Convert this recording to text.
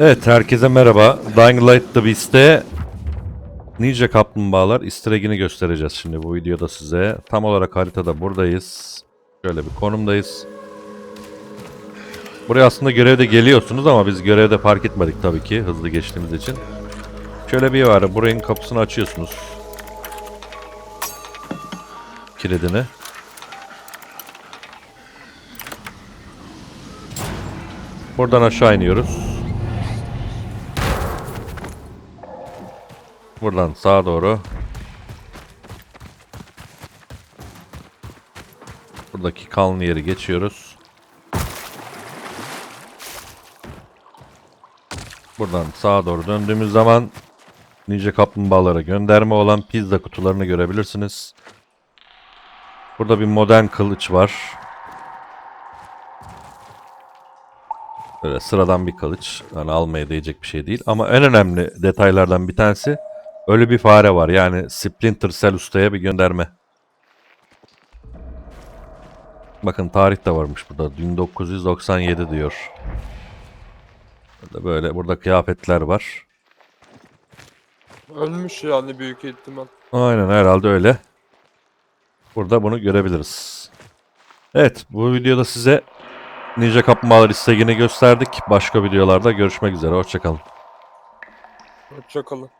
Evet herkese merhaba. Dying Light The Beast'te Ninja Kaplumbağalar easter egg'ini göstereceğiz şimdi bu videoda size. Tam olarak haritada buradayız. Şöyle bir konumdayız. Buraya aslında görevde geliyorsunuz ama biz görevde fark etmedik tabii ki hızlı geçtiğimiz için. Şöyle bir var. Buranın kapısını açıyorsunuz. Kilidini. Buradan aşağı iniyoruz. Buradan sağa doğru. Buradaki kalın yeri geçiyoruz. Buradan sağa doğru döndüğümüz zaman Ninja Kaplumbağalara gönderme olan pizza kutularını görebilirsiniz. Burada bir modern kılıç var. Böyle sıradan bir kılıç. Yani almaya değecek bir şey değil. Ama en önemli detaylardan bir tanesi öyle bir fare var. Yani Splinter Cell ustaya bir gönderme. Bakın tarih de varmış burada. 1997 diyor. Burada böyle burada kıyafetler var. Ölmüş yani büyük ihtimal. Aynen herhalde öyle. Burada bunu görebiliriz. Evet bu videoda size Ninja Kaplumbağalar istegini gösterdik. Başka videolarda görüşmek üzere. Hoşçakalın. Hoşçakalın.